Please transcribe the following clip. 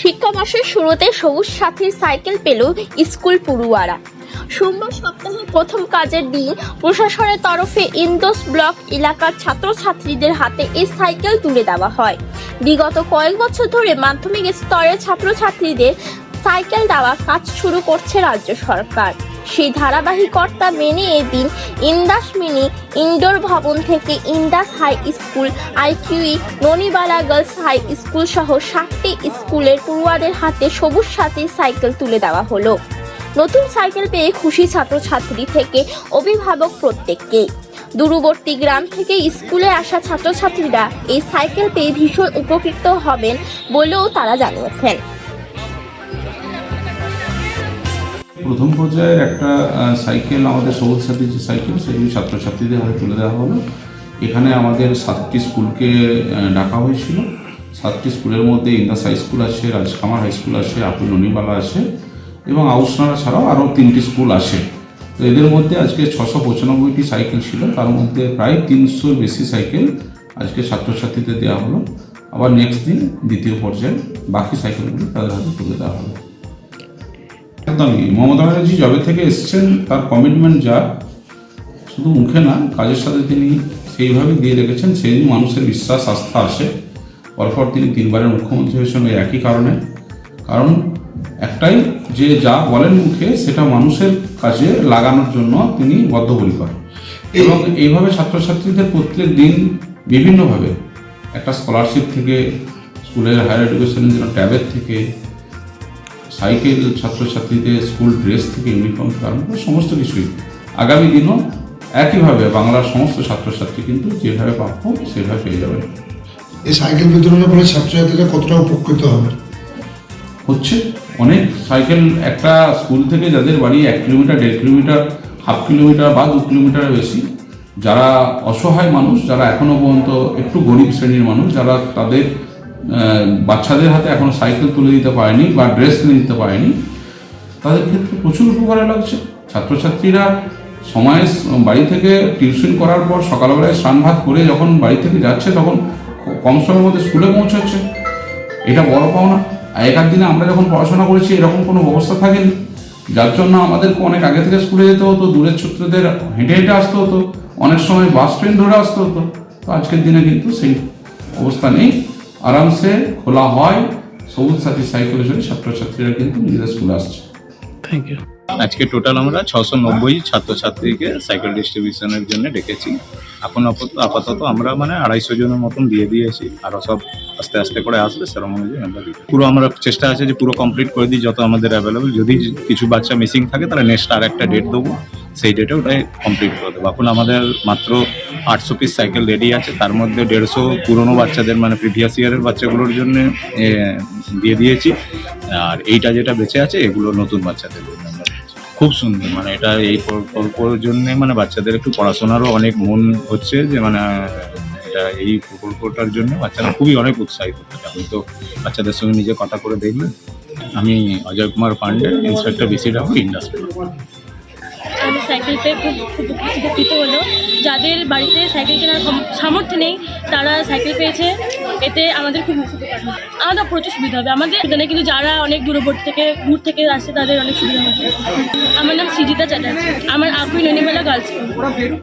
শিক্ষা মাসের শুরুতে সবুজ সাথীর সাইকেল পেল স্কুল পড়ুয়ারা। সোমবার সপ্তাহের প্রথম কাজের দিন প্রশাসনের তরফে ইন্দোস ব্লক এলাকার ছাত্রছাত্রীদের হাতে এই সাইকেল তুলে দেওয়া হয়। বিগত কয়েক বছর ধরে মাধ্যমিক স্তরের ছাত্রছাত্রীদের সাইকেল দেওয়া কাজ শুরু করছে রাজ্য সরকার। সেই ধারাবাহিকতা মেনে এদিন ইন্দাস মিনি ইনডোর ভবন থেকে Indas high school, IQE, Nonibala girls high school সহ ষাটটি স্কুলের পড়ুয়াদের হাতে সবুজ সাথী সাইকেল তুলে দেওয়া হলো। নতুন সাইকেল পেয়ে খুশি ছাত্রছাত্রী থেকে অভিভাবক প্রত্যেককে দূরবর্তী গ্রাম থেকে স্কুলে আসা ছাত্রছাত্রীরা এই সাইকেল পেয়ে ভীষণ উপকৃত হবেন বলেও তারা জানিয়েছেন। প্রথম পর্যায়ের একটা সাইকেল আমাদের সবুজ সাথী যে সাইকেল সেগুলি ছাত্রছাত্রীদের হাতে তুলে দেওয়া হলো। এখানে আমাদের সাতটি স্কুলকে ডাকা হয়েছিল। সাতটি স্কুলের মধ্যে ইন্দাস হাই স্কুল আছে, রাজকামার হাই স্কুল আছে আপুল ননিবালা আছে এবং আউসনারা ছাড়াও আরও তিনটি স্কুল আছে। তো এদের মধ্যে আজকে ছশো পঁচানব্বইটি সাইকেল ছিল। তার মধ্যে প্রায় তিনশোর বেশি সাইকেল আজকে ছাত্রছাত্রীদের দেওয়া হলো। আবার নেক্সট দিন দ্বিতীয় পর্যায়ে বাকি সাইকেলগুলি তাদের হাতে তুলে দেওয়া হলো। একদমই মমতা ব্যানার্জি জবে থেকে এসছেন তার কমিটমেন্ট যা শুধু মুখে না কাজের সাথে তিনি সেইভাবে দিয়ে রেখেছেন সেই মানুষের বিশ্বাস আস্থা আসে। পরপর তিনি তিনবারের মুখ্যমন্ত্রী হয়েছেন ওই একই কারণে। কারণ একটাই যে যা বলেন মুখে সেটা মানুষের কাজে লাগানোর জন্য তিনি বদ্ধপরিকর। এবং এইভাবে ছাত্রছাত্রীদের প্রত্যেক দিন বিভিন্নভাবে একটা স্কলারশিপ থেকে স্কুলের হায়ার এডুকেশনের জন্য ট্যাবের থেকে সাইকেল ছাত্রছাত্রীদের স্কুল ড্রেস থেকে ইউনিফর্ম আরম্ভ করে সমস্ত কিছুই। আগামী দিনও একইভাবে বাংলার সমস্ত ছাত্রছাত্রী কিন্তু যেভাবে প্রাপ্য সেভাবে পেয়ে যাবে। এই সাইকেল বিতরণের ফলে ছাত্রছাত্রীরা কতটা উপকৃত হবে? হচ্ছে অনেক সাইকেল একটা স্কুল থেকে যাদের বাড়ি এক কিলোমিটার দেড় কিলোমিটার হাফ কিলোমিটার বা দু কিলোমিটারের বেশি যারা অসহায় মানুষ যারা এখনও পর্যন্ত একটু গরিব শ্রেণির মানুষ যারা তাদের বাচ্চাদের হাতে এখনও সাইকেল তুলে দিতে পারেনি বা ড্রেস কিনে দিতে পারেনি। তাদের ক্ষেত্রে প্রচুর উপকারে লাগছে। ছাত্রছাত্রীরা সময় বাড়ি থেকে টিউশন করার পর সকালবেলায় স্নান ভাত করে যখন বাড়ি থেকে যাচ্ছে তখন কম সময়ের মধ্যে স্কুলে পৌঁছাচ্ছে। এটা বড় পাওনা। আগেকার দিনে আমরা যখন পড়াশোনা করেছি এরকম কোনো ব্যবস্থা থাকেনি। যার জন্য আমাদেরকে অনেক আগে থেকে স্কুলে যেতে হতো, দূরের ছাত্রদের হেঁটে হেঁটে আসতে হতো, অনেক সময় বাস ট্রেন ধরে আসতে হতো। তো আজকের দিনে কিন্তু সেই অবস্থা নেই। আরামসে খোলা হয় সবুজ সাথী সাইকেলে চলে ছাত্রছাত্রীরা কিন্তু নিজেদের স্কুলে আসছে। থ্যাংক ইউ আজকে টোটাল আমরা ছশো নব্বই ছাত্রছাত্রীকে সাইকেল ডিস্ট্রিবিউশনের জন্য ডেকেছি। এখন আপাতত আপাতত আমরা মানে আড়াইশো জনের মতন দিয়ে দিয়েছি। আরও সব আস্তে আস্তে করে আসবে সেরকম অনুযায়ী আমরা দিই পুরো আমরা চেষ্টা আছে যে পুরো কমপ্লিট করে দিই যত আমাদের অ্যাভেলেবল যদি কিছু বাচ্চা মিসিং থাকে তাহলে নেক্সট আর একটা ডেট দেবো। সেই ডেটে ওটাই কমপ্লিট করে দেবো। এখন আমাদের মাত্র আটশো পিস সাইকেল রেডি আছে। তার মধ্যে দেড়শো পুরনো বাচ্চাদের মানে প্রিভিয়াস ইয়ারের বাচ্চাগুলোর জন্য দিয়ে দিয়েছি। আর এইটা যেটা বেঁচে আছে, এগুলো নতুন বাচ্চাদের খুব সুন্দর মানে এটা এই প্রকল্পের জন্য মানে বাচ্চাদের একটু পড়াশোনারও অনেক মন হচ্ছে যে মানে এটা এই প্রকল্পটার জন্য বাচ্চারা খুবই অনেক উৎসাহিত। থাকে আপনি তো বাচ্চাদের সঙ্গে নিজে কথা করে দেখবেন আমি Ajay Kumar Pandey inspector BCW industry আমি সাইকেল পেয়ে খুব উপকৃত হলো। যাদের বাড়িতে সাইকেল কেনার সামর্থ্য নেই, তারা সাইকেল পেয়েছে। এতে আমাদের খুব উপকার হবে আমাদের প্রচুর সুবিধা হবে। আমাদের এখানে কিন্তু যারা অনেক দূরবর্তী থেকে, দূর থেকে আসছে তাদের অনেক সুবিধা হবে। আমার নাম সৃজিতা চ্যাটার্জি। আমার আকুই ননিমেলা গার্লস স্কুল